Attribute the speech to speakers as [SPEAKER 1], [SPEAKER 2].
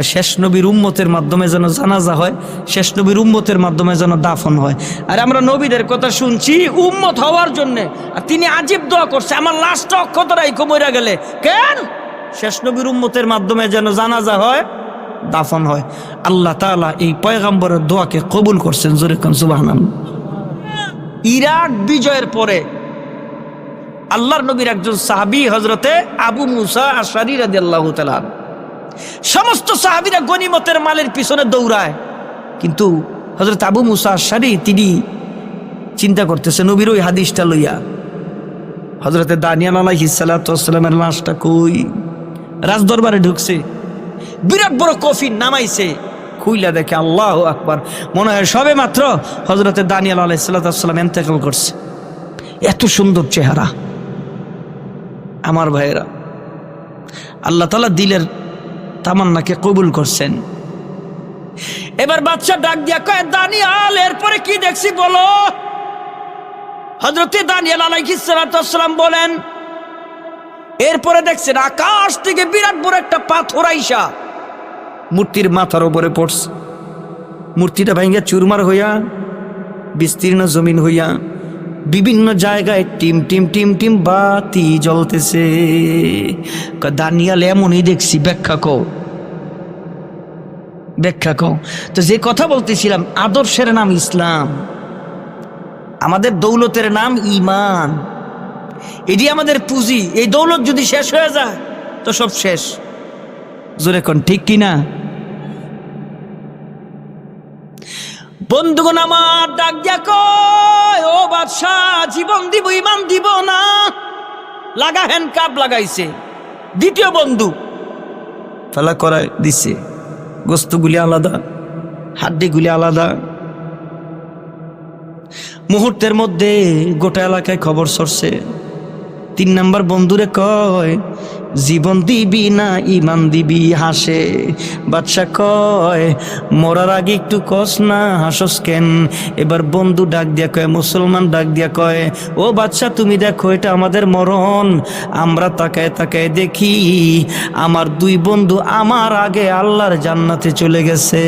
[SPEAKER 1] শেষ নবীর উম্মতের মাধ্যমে যেন জানাজা হয়, শেষ নবীর উম্মতের মাধ্যমে যেন দাফন হয়। আর আমরা নবীদের কথা শুনছি, উম্মত হওয়ার জন্য। আর তিনি আজীব দোয়া করছে, আমার লাশটা অক্ষত রাইকো মইরা গেলে। কেন? শেষ নবীর উম্মতের মাধ্যমে যেন জানাজা হয়, দাফন হয়। আল্লাহ তাআলা এই পয়গাম্বরের দোয়াকে কবুল করছেন, জোরে খান সুবহানাল্লাহ। ইরাক বিজয়ের পরে আল্লাহর নবীর একজন সাহাবি হজরতে আবু মুসা আশারি রাদি আল্লাহ সমস্ত সাহাবিরা গনিমতের মালের পিছনে দৌড়ায়। কিন্তু হজরত আবু মুসা আশারি তিনি চিন্তা করতেছে নবীর ওই হাদিসটা লইয়া। হজরতে দানিয়াল আলাইহিসালামের লাশটা কই? রাজদরবারে ঢুকছে। বিরাট বড় কফিন নামাইছে। খুইলা দেখে আল্লাহ আকবার। মনে হয় সবে মাত্র হজরতে দানিয়াল আলাহ আলাইসাল্লাম এন্তেকাল করছে। এত সুন্দর চেহারা। আমার ভাইয়েরা, আল্লাহ তালা দিলের তামান্নাকে কবুল করছেন। এবার বাচ্চা ডাক দিয়া কয়, দানিয়াল, এরপরে কি দেখছি বলো? হজরতে দানিয়াল আলাইহিসালাম বলেন, এরপরে দেখছেন আকাশ থেকে বিরাট বড় একটা পাথর আইসা। মূর্তির মাথার উপরে পড়ছে। মূর্তিটা ভাঙ্গা চুরমার হইয়া, বিস্তীর্ণ জমিন হইয়া বিভিন্ন জায়গায় টিম টিম টিম টিম বাতি জ্বলতেছে। দানিয়াল এমনই দেখছি, ব্যাখ্যা কো ব্যাখ্যা কো তো যে কথা বলতেছিলাম, আদর্শের নাম ইসলাম। আমাদের দৌলতের নাম ইমান এটি আমাদের পুঁজি। এই দৌলত যদি শেষ হয়ে যায়, তো সব শেষ। জোরে কোন, ঠিক কিনা বন্ধুগণ, আমার ডাক ও বাদশাহ জীবন দিব, ইমান দিব না। লাগা হ্যান্ড কাপ লাগাইছে। দ্বিতীয় বন্ধু। ফেলা করায় দিছে। গোস্তগুলি আলাদা, হাড্ডিগুলি আলাদা। মুহূর্তের মধ্যে গোটা এলাকায় খবর সরছে। তিন নাম্বার বন্ধুরে কয়, জীবন দিবি না ইমান দিবি? হাসে। বাদশা কয়, মরার আগে একটু কস না, হাসস কেন? এবার বন্ধু ডাক দিয়া কয়, মুসলমান ডাক দিয়া কয়, ও বাদশা, তুমি দেখো, এটা আমাদের মরণ। আমরা তাকায় তাকায় দেখি, আমার দুই বন্ধু আমার আগে আল্লাহর জান্নাতে চলে গেছে।